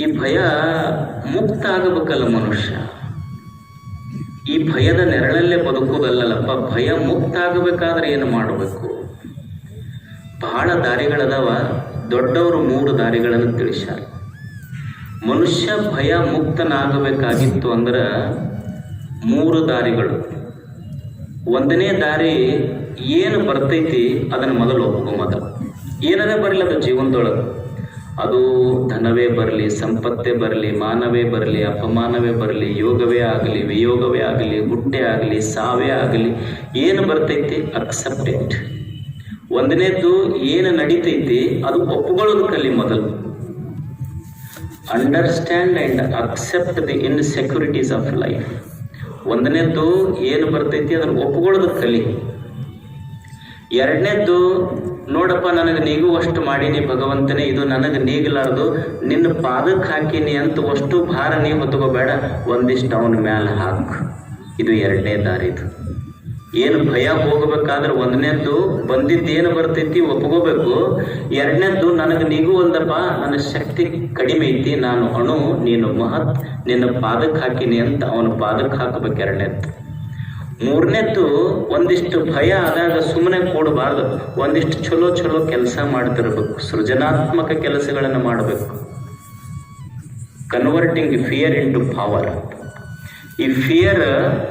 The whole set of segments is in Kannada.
ಈ ಭಯ ಮುಕ್ತ ಆಗಬೇಕಲ್ಲ ಮನುಷ್ಯ. ಈ ಭಯದ ನೆರಳಲ್ಲೇ ಬದುಕೋದಲ್ಲಲ್ಲಪ್ಪ ಭಯ ಮುಕ್ತ ಆಗಬೇಕಾದ್ರೆ ಏನು ಮಾಡಬೇಕು? ಬಹಳ ದಾರಿಗಳದಾವ, ದೊಡ್ಡವರು ಮೂರು ದಾರಿಗಳನ್ನು ತಿಳಿಸ್ಯಾರ. ಮನುಷ್ಯ ಭಯ ಮುಕ್ತನಾಗಬೇಕಾಗಿತ್ತು ಅಂದ್ರೆ ಮೂರು ದಾರಿಗಳು. ಒಂದನೇ ದಾರಿ ಏನು ಬರ್ತೈತಿ, ಅದನ್ನು ಮೊದಲು ಒಪ್ಪು ಮೊದಲು. ಏನದೇ ಬರಲಿಲ್ಲ ಅದು ಜೀವನದೊಳಗೆ. ಅದು ಧನವೇ ಬರಲಿ, ಸಂಪತ್ತೇ ಬರಲಿ, ಮಾನವೇ ಬರಲಿ, ಅಪಮಾನವೇ ಬರಲಿ, ಯೋಗವೇ ಆಗಲಿ, ವಿಯೋಗವೇ ಆಗಲಿ ಹುಟ್ಟೆ ಆಗಲಿ, ಸಾವೇ ಆಗಲಿ, ಏನು ಬರ್ತೈತಿ? ಅಕ್ಸೆಪ್ಟೆಡ್ ಒಂದನೇದ್ದು ಏನು ನಡೀತೈತಿ? ಅದು ಒಪ್ಪುಗಳನ್ನು ಕಲಿ ಮೊದಲು. Understand and accept the insecurities of life ಒಂದನೇದ್ದು ಏನು ಬರ್ತೈತಿ? ಅದನ್ನು ಒಪ್ಪಿಕೊಳ್ಳೋದು ಕಲಿ. ಎರಡನೇದ್ದು ನೋಡಪ್ಪ, ನನಗೆ ನೀಗುವಷ್ಟು ಮಾಡೀನಿ ಭಗವಂತನೇ, ಇದು ನನಗೆ ನೀಗಲಾರದು. ನಿನ್ನ ಪಾದಕ್ಕೆ ಹಾಕೀನಿ ಅಂತ ಅಷ್ಟು ಭಾರ ನೀ ಹೊತ್ಕೋಬೇಡ ಒಂದಿಷ್ಟು ಅವನ ಮ್ಯಾಲೆ ಹಾಕು. ಇದು ಎರಡನೇ ದಾರಿದು ಏನು ಭಯ ಹೋಗಬೇಕಾದ್ರೆ ಒಂದನೇದ್ದು ಬಂದಿದ್ದೇನು ಬರ್ತೈತಿ ಒಪ್ಕೋಬೇಕು. ಎರಡನೇದ್ದು ನನಗೆ ನೀಗುವಲ್ದಪ್ಪ ನನ್ನ ಶಕ್ತಿ ಕಡಿಮೆ ಐತಿ, ನಾನು ಅಣು, ನೀನು ಮಹತ್, ನಿನ್ನ ಪಾದಕ್ಕೆ ಹಾಕೀನಿ ಅಂತ ಅವನ ಪಾದಕ್ಕೆ ಹಾಕಬೇಕು ಎರಡನೇದ್ದು. ಮೂರನೇದ್ದು ಒಂದಿಷ್ಟು ಭಯ ಆದಾಗ ಸುಮ್ಮನೆ ಕೂಡಬಾರ್ದು. ಒಂದಿಷ್ಟು ಚಲೋ ಚಲೋ ಕೆಲಸ ಮಾಡ್ತಿರ್ಬೇಕು. ಸೃಜನಾತ್ಮಕ ಕೆಲಸಗಳನ್ನು ಮಾಡಬೇಕು. ಕನ್ವರ್ಟಿಂಗ್ ಫಿಯರ್ ಇಂಟು ಪವರ್ ಈ ಫಿಯರ್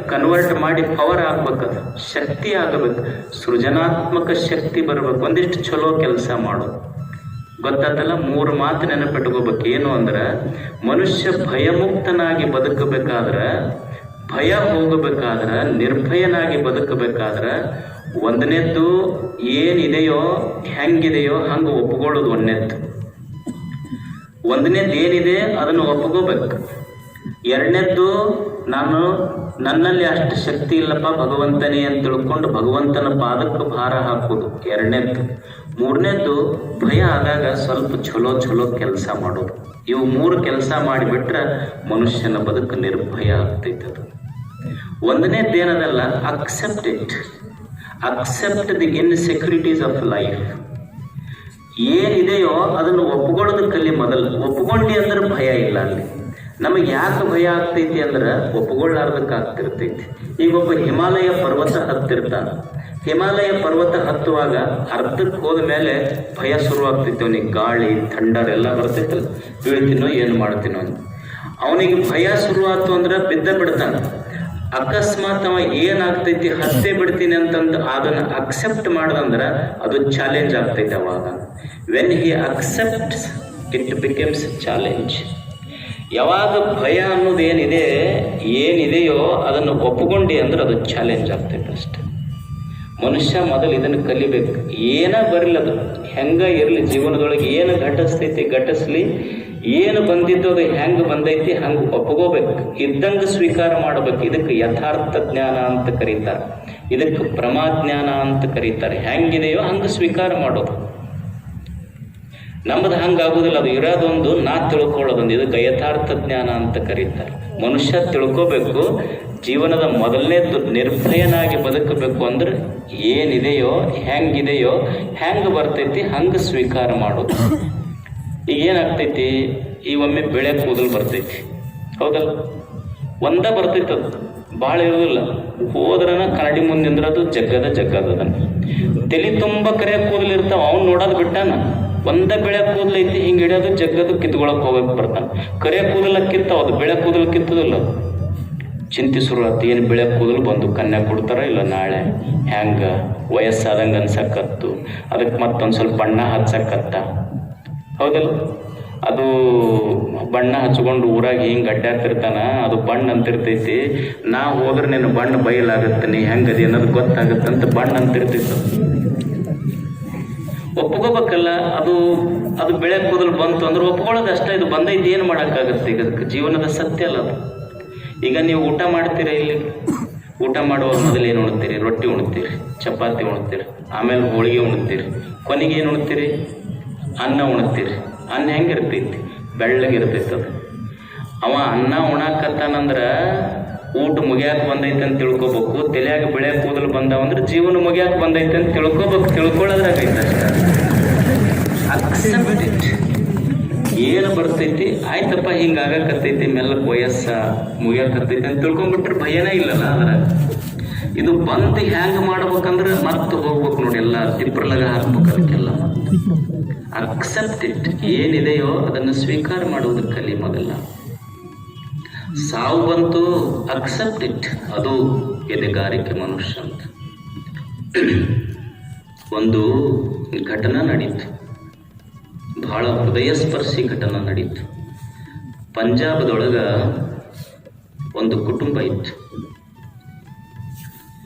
ಕನ್ವರ್ಟ್ ಮಾಡಿ ಪವರ್ ಆಗ್ಬೇಕು. ಶಕ್ತಿ ಆಗಬೇಕು. ಸೃಜನಾತ್ಮಕ ಶಕ್ತಿ ಬರಬೇಕು. ಒಂದಿಷ್ಟು ಚಲೋ ಕೆಲಸ ಮಾಡು. ಗೊತ್ತಾದಲ್ಲ ಮೂರು ಮಾತು ನೆನಪಿಟ್ಕೋಬೇಕು. ಏನು ಅಂದ್ರೆ, ಮನುಷ್ಯ ಭಯಮುಕ್ತನಾಗಿ ಬದುಕಬೇಕಾದ್ರೆ ಭಯ ಹೋಗಬೇಕಾದ್ರೆ, ನಿರ್ಭಯನಾಗಿ ಬದುಕಬೇಕಾದ್ರೆ ಒಂದನೇದ್ದು ಏನಿದೆಯೋ, ಹೆಂಗಿದೆಯೋ ಹಂಗೆ ಒಪ್ಕೊಳ್ಳೋದು ಒಂದನೇದ್ದು. ಒಂದನೇದ್ದು ಏನಿದೆ ಅದನ್ನು ಒಪ್ಕೋಬೇಕು. ಎರಡನೇದ್ದು ನಾನು ನನ್ನಲ್ಲಿ ಅಷ್ಟು ಶಕ್ತಿ ಇಲ್ಲಪ್ಪ, ಭಗವಂತನೇ ಅಂತ ತಿಳ್ಕೊಂಡು ಭಗವಂತನ ಪಾದಕ್ಕೆ ಭಾರ ಹಾಕೋದು ಎರಡನೇದ್ದು. ಮೂರನೇದ್ದು ಭಯ ಆದಾಗ ಸ್ವಲ್ಪ ಚಲೋ ಚಲೋ ಕೆಲಸ ಮಾಡೋದು. ಇವು ಮೂರು ಕೆಲಸ ಮಾಡಿಬಿಟ್ರೆ ಮನುಷ್ಯನ ಬದುಕು ನಿರ್ಭಯ ಆಗ್ತೈತೆ ಅದು ಒಂದನೇದ್ದು ಏನದಲ್ಲ? Accept it accept the insecurities of life ಏನಿದೆಯೋ ಅದನ್ನು ಒಪ್ಕೊಳ್ಳೋದಕ್ಕಲ್ಲಿ ಮೊದಲು, ಒಪ್ಕೊಂಡಿ ಅಂದ್ರೆ ಭಯ ಇಲ್ಲ ಅಲ್ಲಿ. ನಮಗೆ ಯಾಕೆ ಭಯ ಆಗ್ತೈತಿ ಅಂದ್ರೆ ಒಪ್ಕೊಳ್ಳಾರ್ದಕ್ಕೆ ಆಗ್ತಿರ್ತೈತಿ ಈಗ ಒಬ್ಬ ಹಿಮಾಲಯ ಪರ್ವತ ಹತ್ತಿರ್ತಾನೆ. ಹಿಮಾಲಯ ಪರ್ವತ ಹತ್ತುವಾಗ ಅರ್ಧಕ್ಕೆ ಹೋದ ಮೇಲೆ ಭಯ ಶುರುವಾಗ್ತೈತಿ ಅವನಿಗೆ ಗಾಳಿ, ಥಂಡರ್ ಎಲ್ಲ ಬರ್ತೈತಲ್ಲ. ಬೀಳ್ತೀನೋ, ಏನು ಮಾಡ್ತೀನೋ ಅವನಿಗೆ ಭಯ ಶುರುವಾಯ್ತು ಅಂದ್ರೆ ಬಿದ್ದ ಬಿಡ್ತಾನೆ. ಅಕಸ್ಮಾತ್ ಅವ ಏನಾಗ್ತೈತಿ, ಹತ್ತೆ ಬಿಡ್ತೀನಿ ಅಂತಂದು ಅದನ್ನ ಅಕ್ಸೆಪ್ಟ್ ಮಾಡ್ದಂದ್ರ ಅದು ಚಾಲೆಂಜ್ ಆಗ್ತೈತಿ ಅವಾಗ. When he accepts it becomes challenge ಯಾವಾಗ ಭಯ ಅನ್ನೋದು ಏನಿದೆ, ಏನಿದೆಯೋ ಅದನ್ನು ಒಪ್ಕೊಂಡಿ ಅಂದ್ರೆ ಅದು ಚಾಲೆಂಜ್ ಆಗ್ತೈತೆ ಅಷ್ಟೆ. ಮನುಷ್ಯ ಮೊದಲು ಇದನ್ನು ಕಲಿಬೇಕು. ಏನ ಬರಲಿಲ್ಲ ಅದು. ಹೆಂಗ ಇರಲಿ, ಜೀವನದೊಳಗೆ ಏನು ಘಟಿಸ್ತೈತಿ, ಘಟಿಸ್ಲಿ ಏನು ಬಂದಿದ್ದು ಅದು ಹೆಂಗೆ ಬಂದೈತಿ ಹಂಗೆ ಒಪ್ಕೋಬೇಕು. ಇದ್ದಂಗೆ ಸ್ವೀಕಾರ ಮಾಡಬೇಕು. ಇದಕ್ಕೆ ಯಥಾರ್ಥ ಜ್ಞಾನ ಅಂತ ಕರೀತಾರೆ. ಇದಕ್ಕೆ ಪ್ರಮಾಜ್ಞಾನ ಅಂತ ಕರೀತಾರೆ. ಹೆಂಗಿದೆಯೋ ಹಂಗೆ ಸ್ವೀಕಾರ ಮಾಡೋದು. ನಮ್ಮದು ಹಂಗಾಗುದಿಲ್ಲ ಅದು ಇರೋದೊಂದು ನಾ ತಿಳ್ಕೊಳ್ಳೋದೊಂದು. ಇದಕ್ಕೆ ಯಥಾರ್ಥ ಜ್ಞಾನ ಅಂತ ಕರೀತಾರೆ. ಮನುಷ್ಯ ತಿಳ್ಕೋಬೇಕು. ಜೀವನದ ಮೊದಲನೇದು ನಿರ್ಭಯನಾಗಿ ಬದುಕಬೇಕು ಅಂದ್ರೆ ಏನಿದೆಯೋ, ಹೆಂಗಿದೆಯೋ, ಹೆಂಗೆ ಬರ್ತೈತಿ ಹಂಗೆ ಸ್ವೀಕಾರ ಮಾಡೋದು. ಈಗ ಏನಾಗ್ತೈತಿ ಈ ಒಮ್ಮೆ ಬೆಳೆ ಕೂದಲು ಬರ್ತೈತಿ. ಹೌದಲ್ಲ? ಒಂದ ಬರ್ತೈತೆ ಅದು. ಭಾಳ ಇರೋದಿಲ್ಲ. ಹೋದ್ರನ ಕನ್ನಡಿ ಮುಂದೆ ಅದು ಜಗ್ಗದ ಜಗ್ಗದ ತಲೆ ತುಂಬ ಕರೆ ಕೂದಲು ಇರ್ತಾವ, ಅವ್ನು ನೋಡೋದು ಬಿಟ್ಟಾನ. ಒಂದ ಬೆಳೆ ಕೂದಲು ಐತಿ, ಹಿಂಗೆ ಹಿಡಿಯೋದು, ಜಗ್ಗದು ಕಿತ್ಕೊಳಕ್ ಹೋಗಕ್ ಬರ್ತಾನೆ. ಕರೆ ಕೂದಲ ಕಿತ್ತಾವ ಅದು ಬೆಳೆ ಕೂದಲು ಕಿತ್ತದಿಲ್ಲ ಚಿಂತೆ ಶುರು ಆತು ಏನು ಬೆಳೆ ಕೂದಲು ಬಂದು ಕನ್ಯಾ ಕೊಡ್ತಾರ ಇಲ್ಲ ನಾಳೆ? ಹ್ಯಾಂಗ ವಯಸ್ಸಾದಂಗೆ ಅನ್ಸಕತ್ತು. ಅದಕ್ಕೆ ಮತ್ತೊಂದು ಸ್ವಲ್ಪ ಬಣ್ಣ ಹಚ್ಚಕತ್ತ. ಹೌದಲ್ಲ? ಅದು ಬಣ್ಣ ಹಚ್ಕೊಂಡು ಊರಾಗ ಹಿಂಗೆ ಅಡ್ಡಾಡ್ತಿರ್ತಾನ, ಅದು ಬಣ್ಣ ಅಂತಿರ್ತೈತಿ. ನಾ ಹೋದ್ರೆ ನಿನ್ನ ಬಣ್ಣ ಬಯಲಾಗತ್ತೆ ನೀ ಹೆಂಗದಿ ಅನ್ನೋದು ಗೊತ್ತಾಗತ್ತೆ ಅಂತ ಬಣ್ಣ ಅಂತಿರ್ತಿತ್ತು ಒಪ್ಕೋಬೇಕಲ್ಲ, ಅದು ಅದು ಬೆಳೆ ಕೂದಲು ಬಂತು ಅಂದ್ರೆ ಒಪ್ಕೊಳ್ಳೋದು ಅಷ್ಟೇ, ಇದು ಬಂದೈತಿ, ಏನು ಮಾಡೋಕ್ಕಾಗತ್ತೆ ಈಗ ಅದಕ್ಕೆ? ಜೀವನದ ಸತ್ಯ ಅಲ್ಲ ಅದು. ಈಗ ನೀವು ಊಟ ಮಾಡ್ತೀರಾ ಇಲ್ಲಿ? ಊಟ ಮಾಡುವ ಮೊದಲು ಏನು ಉಣ್ತೀರಿ? ರೊಟ್ಟಿ ಉಣ್ತೀರಿ, ಚಪಾತಿ ಉಣ್ತೀರಿ, ಆಮೇಲೆ ಹೋಳಿಗೆ ಉಣ್ತೀರಿ, ಕೊನೆಗೆ ಏನು ಉಣ್ತೀರಿ? ಅನ್ನ ಉಣ್ತೀರಿ ಅನ್ನ ಹೆಂಗಿರ್ತೈತಿ ಬೆಳ್ಳಗಿರ್ತೈತಿ ಅದು. ಅವ ಅನ್ನ ಉಣಾಕತ್ತಾನಂದ್ರ ಊಟ ಮುಗಿಯಾಕ ಬಂದೈತೆ ಅಂತ ತಿಳ್ಕೊಬೇಕು. ತಲೆಯಾಗ ಬೆಳೆ ಕೂದಲು ಬಂದಾವಂದ್ರೆ ಜೀವನ ಮುಗಿಯಾಕ ಬಂದೈತೆ ಅಂತ ತಿಳ್ಕೊಬೇಕು. ತಿಳ್ಕೊಳ್ಳೋದ್ರಾಗೈತೆ ಅಷ್ಟೇ. ಏನು ಬರ್ತೈತಿ? ಆಯ್ತಪ್ಪ, ಹಿಂಗೆ ಮೆಲ್ಲ ವಯಸ್ಸ ಮುಗಿಯಾಕತ್ತೈತಿ ಅಂತ ತಿಳ್ಕೊಂಬಿಟ್ರೆ ಭಯನೇ ಇಲ್ಲಲ್ಲ ಅದ್ರ ಇದು ಬಂದು ಹ್ಯಾಂಗ ಮಾಡ್ಬೇಕಂದ್ರೆ ಮತ್ತೆ ಹೋಗ್ಬೇಕು ನೋಡಿ ಎಲ್ಲ ತಿಪ್ಪರ್ಲಾಗ ಹಾಕ್ಬೇಕು ಅದಕ್ಕೆಲ್ಲ. ಅಕ್ಸೆಪ್ಟ್ ಏನಿದೆಯೋ ಅದನ್ನು ಸ್ವೀಕಾರ ಮಾಡುವುದು ಕಲಿ ಮೊದಲ. ಸಾವು ಬಂತು ಅಕ್ಸೆಪ್ಟ್ ಅದು ಎದೆಗಾರಿಕೆ ಮನುಷ್ಯ ಅಂತ. ಒಂದು ಘಟನೆ ನಡೀತು. ಬಹಳ ಹೃದಯಸ್ಪರ್ಶಿ ಘಟನೆ ನಡೀತು. ಪಂಜಾಬದೊಳಗ ಒಂದು ಕುಟುಂಬ ಇತ್ತು.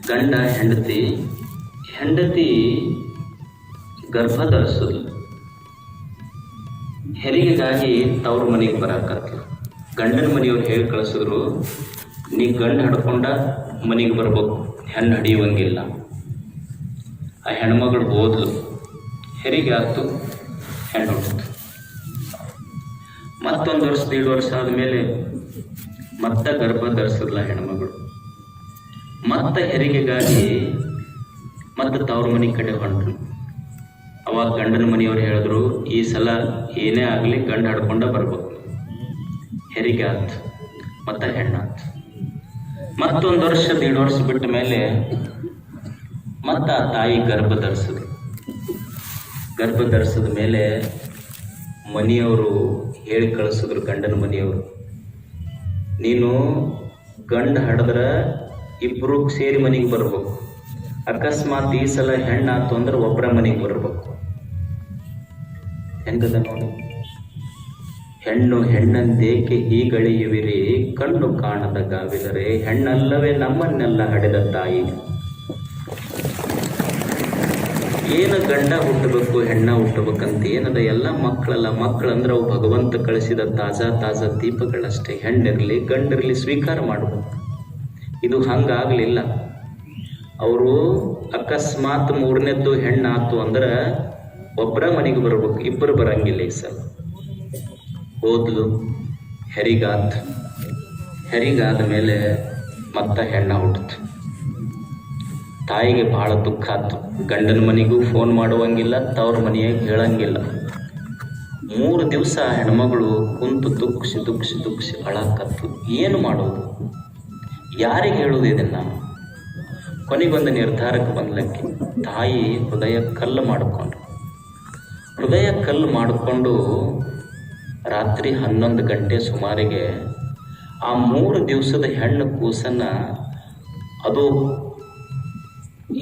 ಗಂಡ, ಹೆಂಡತಿ ಹೆಂಡತಿ ಗರ್ಭ ಹೆರಿಗೆಗಾಗಿ ತವ್ರ ಮನೆಗೆ ಬರಾಕತ್ಲು ಗಂಡನ ಮನೆಯವ್ರು ಹೇಳಿ ಕಳಿಸಿದ್ರು, ನೀ ಗಂಡು ಹಡ್ಕೊಂಡ ಮನೆಗೆ ಬರ್ಬೇಕು, ಹೆಣ್ಣು ಹಡಿಯುವಂಗಿಲ್ಲ. ಆ ಹೆಣ್ಮಗಳು ಓದ್ಲು ಹೆರಿಗೆ ಆಯ್ತು ಹೆಣ್ಣು ಹುಟ್ಟಿತು ಮತ್ತೊಂದು ವರ್ಷ, ದೀಡ್ ವರ್ಷ ಆದಮೇಲೆ ಮತ್ತೆ ಗರ್ಭ ಧರಿಸಿದ್ಲ ಹೆಣ್ಮಗಳು. ಮತ್ತೆ ಹೆರಿಗೆಗಾಗಿ ಮತ್ತೆ ತವ್ರ ಮನೆ ಕಡೆ ಹೊಂಟ್ರು. ಅವಾಗ ಗಂಡನ ಮನೆಯವರು ಹೇಳಿದ್ರು, ಈ ಸಲ ಏನೇ ಆಗಲಿ ಗಂಡ ಹಡ್ಕೊಂಡ ಬರ್ಬೇಕು. ಹೆರಿಗೆ ಆತು ಮತ್ತೆ ಹೆಣ್ಣಾತು. ಮತ್ತೊಂದು ವರ್ಷ ದೀಡ್ ವರ್ಷ ಬಿಟ್ಟ ಮೇಲೆ ಮತ್ತ ಆ ತಾಯಿ ಗರ್ಭ ಧರಿಸಿದ್ರು ಗರ್ಭ ಧರಿಸಿದ ಮೇಲೆ ಮನೆಯವರು ಹೇಳಿ ಕಳಿಸಿದ್ರು ಗಂಡನ ಮನೆಯವರು, ನೀನು ಗಂಡ ಹಡದ್ರ ಇಬ್ಬರು ಸೇರಿ ಮನೆಗೆ ಬರ್ಬೇಕು. ಅಕಸ್ಮಾತ್ ಈ ಸಲ ಹೆಣ್ಣಾತು ಅಂದ್ರೆ ಒಬ್ಬರ ಮನೆಗೆ ಬರಬೇಕು. ಹೆಂಗದ ನೋಡಿ? ಹೆಣ್ಣು ಹೆಣ್ಣಂದೇಕೆ ಹೀಗಳೆಯುವಿರಿ ಕಣ್ಣು ಕಾಣದ ಗಾವಿದರೆ ಹೆಣ್ಣಲ್ಲವೇ ನಮ್ಮನ್ನೆಲ್ಲ ಹಡೆದ ತಾಯಿ. ಏನು ಗಂಡ ಹುಟ್ಟಬೇಕು, ಹೆಣ್ಣ ಹುಟ್ಟಬೇಕಂತ ಏನದ ಎಲ್ಲ ಮಕ್ಕಳಲ್ಲ. ಮಕ್ಕಳಂದ್ರೆ ಅವು ಭಗವಂತ ಕಳಿಸಿದ ತಾಜಾ ತಾಜಾ ದೀಪಗಳಷ್ಟೇ. ಹೆಣ್ಣಿರಲಿ ಗಂಡಿರಲಿ ಸ್ವೀಕಾರ ಮಾಡಬೇಕು. ಇದು ಹಂಗಾಗಲಿಲ್ಲ. ಅವರು ಅಕಸ್ಮಾತ್ ಮೂರನೇದ್ದು ಹೆಣ್ಣಾತು ಅಂದ್ರೆ ಒಬ್ಬರ ಮನೆಗೆ ಬರ್ಬೇಕು, ಇಬ್ಬರು ಬರಂಗಿಲ್ಲ ಈ ಸಲ. ಓದ್ಲು, ಹೆರಿಗಾತ್. ಹೆರಿಗಾದ ಮೇಲೆ ಮತ್ತ ಹೆಣ್ಣ ಹುಟ್ಟಿತು ತಾಯಿಗೆ ಬಹಳ ದುಃಖ ಆತು. ಗಂಡನ ಮನೆಗೂ ಫೋನ್ ಮಾಡುವಂಗಿಲ್ಲ, ತವ್ರ ಮನೆಯಾಗ ಹೇಳಂಗಿಲ್ಲ. ಮೂರು ದಿವಸ ಹೆಣ್ಮಗಳು ಕುಂತು ದುಃಖಿಸಿ ದುಃಖಿಸಿ ದುಃಖಿಸಿ ಅಳಕತ್ತು. ಏನು ಮಾಡೋದು? ಯಾರಿಗೆ ಹೇಳುವುದು ಇದನ್ನ? ಕೊನೆಗೊಂದು ನಿರ್ಧಾರಕ್ಕೆ ಬಂದ್ಲಕ್ಕೆ ತಾಯಿ ಹೃದಯ ಕಲ್ಲು ಮಾಡಿಕೊಂಡು ಹೃದಯ ಕಲ್ಲು ಮಾಡಿಕೊಂಡು ರಾತ್ರಿ ಹನ್ನೊಂದು ಗಂಟೆ ಸುಮಾರಿಗೆ ಆ ಮೂರು ದಿವಸದ ಹೆಣ್ಣು ಕೂಸನ್ನು ಅದು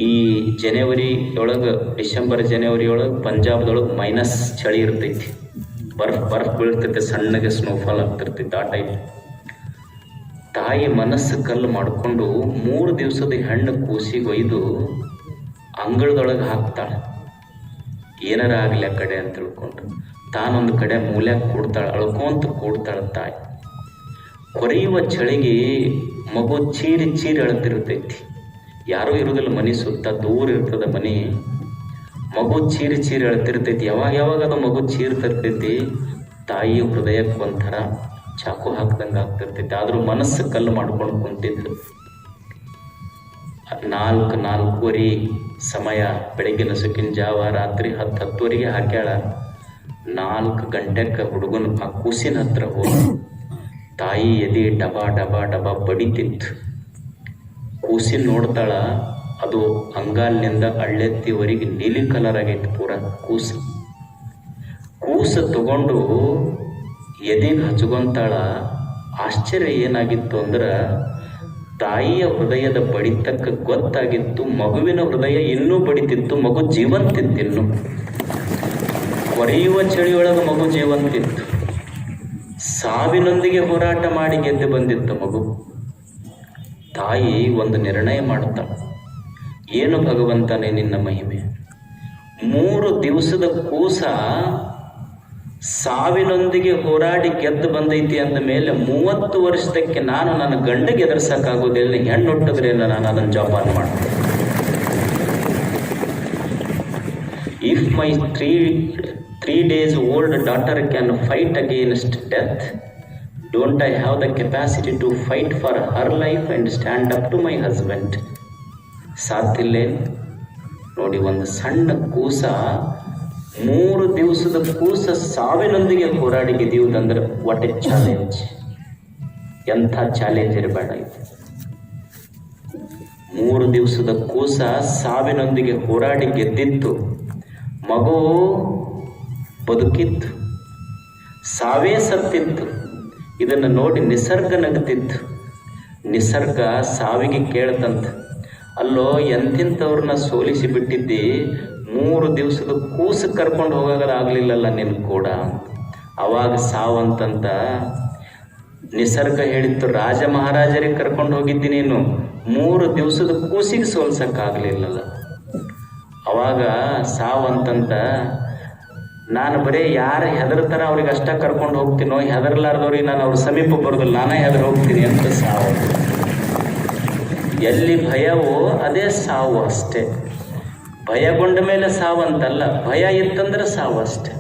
ಈ ಜನವರಿ ಒಳಗೆ, ಡಿಸೆಂಬರ್ ಜನವರಿ ಒಳಗೆ ಪಂಜಾಬ್ದೊಳಗೆ ಮೈನಸ್ ಚಳಿ ಇರ್ತೈತಿ. ಬರ್ಫ್ ಬರ್ಫ್ ಬೀಳ್ತೈತೆ, ಸಣ್ಣಗೆ ಸ್ನೋಫಾಲ್ ಆಗ್ತಿರ್ತೈತೆ ಆ ಟೈಪ್ ತಾಯಿ ಮನಸ್ಸು ಕಲ್ಲು ಮಾಡಿಕೊಂಡು ಮೂರು ದಿವಸದ ಹೆಣ್ಣು ಕೂಸಿಗೆ ಒಯ್ದು ಅಂಗಳದೊಳಗೆ ಹಾಕ್ತಾಳೆ. ಏನಾರ ಆಗಲಿ ಆ ಕಡೆ ಅಂತ ತಿಳ್ಕೊಂಡು ತಾನೊಂದು ಕಡೆ ಮೂಲ್ಯಾಗ ಕೂಡ್ತಾಳೆ, ಅಳ್ಕೊಂತ ಕೂಡ್ತಾಳೆ ತಾಯಿ. ಕೊರೆಯುವ ಚಳಿಗೆ ಮಗು ಚೀರಿ ಚೀರಿ ಅಳ್ತಿರ್ತೈತಿ. ಯಾರೂ ಇರೋದಿಲ್ಲ ಮನೆ ಸುತ್ತ, ದೂರ ಇರ್ತದ ಮನೆ. ಮಗು ಚೀರಿ ಚೀರಿ ಅಳ್ತಿರ್ತೈತಿ. ಯಾವಾಗ ಯಾವಾಗ ಅದು ಮಗು ಚೀರ್ತಿರ್ತೈತಿ, ತಾಯಿ ಹೃದಯಕ್ಕೆ ಒಂಥರ ಚಾಕು ಹಾಕ್ದಂಗೆ ಆಗ್ತಿರ್ತೈತೆ. ಆದರೂ ಮನಸ್ಸು ಕಲ್ಲು ಮಾಡ್ಕೊಂಡು ಕುಂತಿದ್ರು ನಾಲ್ಕು ನಾಲ್ಕೂವರೆ ಸಮಯ ಬೆಳಗಿನ ಸುಕ್ಕಿನ ಜಾವ, ರಾತ್ರಿ ಹತ್ತು ಹತ್ತುವರೆಗೆ ಹಾಕ್ಯಾಳ. ನಾಲ್ಕು ಗಂಟೆಗೆ ಹುಡುಗನ ಆ ಕೂಸಿನ ಹತ್ರ ಹೋಗಿ ತಾಯಿ ಎದೆ ಡಬ ಡಬ ಡಬ ಬಡಿತಿತ್ತು. ಕೂಸಿನ ನೋಡ್ತಾಳ, ಅದು ಅಂಗಾಲಿನಿಂದ ಅಳ್ಳೆತ್ತಿವರೆಗೆ ನೀಲಿ ಕಲರ್ ಆಗೈತೆ ಪೂರ ಕೂಸು. ಕೂಸು ತಗೊಂಡು ಎದೆಗೆ ಹಚ್ಕೊಂತಾಳ, ಆಶ್ಚರ್ಯ ಏನಾಗಿತ್ತು ಅಂದ್ರೆ, ತಾಯಿಯ ಹೃದಯದ ಬಡಿತಕ್ಕ ಗೊತ್ತಾಗಿತ್ತು, ಮಗುವಿನ ಹೃದಯ ಇನ್ನೂ ಬಡಿತಿತ್ತು ಮಗು ಜೀವಂತಿತ್ತು ಇನ್ನು ಕೊರೆಯುವ ಚಳಿಯೊಳಗೆ ಮಗು ಜೀವಂತಿತ್ತು ಸಾವಿನೊಂದಿಗೆ ಹೋರಾಟ ಮಾಡಿ ಗೆದ್ದು ಬಂದಿತ್ತು ಮಗು. ತಾಯಿ ಒಂದು ನಿರ್ಣಯ ಮಾಡ್ತಾಳೆ ಏನು ಭಗವಂತನೇ ನಿನ್ನ ಮಹಿಮೆ? ಮೂರು ದಿವಸದ ಕೂಸ ಸಾವಿನೊಂದಿಗೆ ಹೋರಾಡಿ ಗೆದ್ದು ಬಂದೈತಿ ಅಂದ ಮೇಲೆ ಮೂವತ್ತು ವರ್ಷದಕ್ಕೆ ನಾನು ನನ್ನ ಗಂಡಗೆ ಎದುರಿಸಕ್ಕಾಗೋದಿಲ್ಲ. ಹೆಣ್ಣು ನಾನು ಅದನ್ನು ಜೋಪಾನ ಮಾಡ್ತೇನೆ? If my three three days old daughter can fight against death don't I have the capacity to fight for her life and stand up to my husband ಸಾಧ್ಯ ನೋಡಿ, ಒಂದು ಸಣ್ಣ ಕೂಸ ಮೂರು ದಿವಸದ ಕೂಸ ಸಾವಿನೊಂದಿಗೆ ಹೋರಾಡಿ ಗೆದಿಯುವುದಂದ್ರೆ ವಾಟ್ ಎ ಚಾಲೆಂಜ್ ಎಂಥ ಚಾಲೆಂಜ್ ಇರಬೇಡ ಇದು. ಮೂರು ದಿವಸದ ಕೂಸ ಸಾವಿನೊಂದಿಗೆ ಹೋರಾಡಿ ಗೆದ್ದಿತ್ತು. ಮಗು ಬದುಕಿತ್ತು. ಸಾವೇ ಸತ್ತಿತ್ತು. ಇದನ್ನು ನೋಡಿ ನಿಸರ್ಗ ನಗ್ತಿತ್ತು. ನಿಸರ್ಗ ಸಾವಿಗೆ ಕೇಳ್ತಂತ. ಅಲ್ಲೋ ಎಂತಿಂಥವ್ರನ್ನ ಸೋಲಿಸಿ ಬಿಟ್ಟಿದ್ದಿ? ಮೂರು ದಿವಸದ ಕೂಸು ಕರ್ಕೊಂಡು ಹೋಗೋದಾಗಲಿಲ್ಲಲ್ಲ ನಿನ್ ಕೂಡ. ಅವಾಗ ಸಾವಂತಂತ ನಿಸರ್ಗ ಹೇಳಿತ್ತು ರಾಜ ಮಹಾರಾಜರಿಗೆ ಕರ್ಕೊಂಡು ಹೋಗಿದ್ದಿ ನೀನು. ಮೂರು ದಿವಸದ ಕೂಸಿಗೆ ಸೋಲ್ಸಕ್ಕಾಗಲಿಲ್ಲಲ್ಲ. ಅವಾಗ ಸಾವಂತಂತ, ನಾನು ಬರೀ ಯಾರು ಹೆದರ್ತಾರ ಅವ್ರಿಗೆ ಅಷ್ಟ ಕರ್ಕೊಂಡು ಹೋಗ್ತೀನೋ, ಹೆದರ್ಲಾರ್ದವ್ರಿಗೆ ನಾನು ಅವ್ರ ಸಮೀಪ ಬರೋದಿಲ್ಲ, ನಾನೇ ಹೆದರ್ ಹೋಗ್ತೀನಿ ಅಂತ ಸಾವು ಎಲ್ಲಿ ಭಯವೋ ಅದೇ ಸಾವು ಅಷ್ಟೇ. ಭಯಗೊಂಡ ಮೇಲೆ ಸಾವಂತಲ್ಲ ಭಯ ಇತ್ತಂದ್ರೆ ಸಾವಷ್ಟೆ.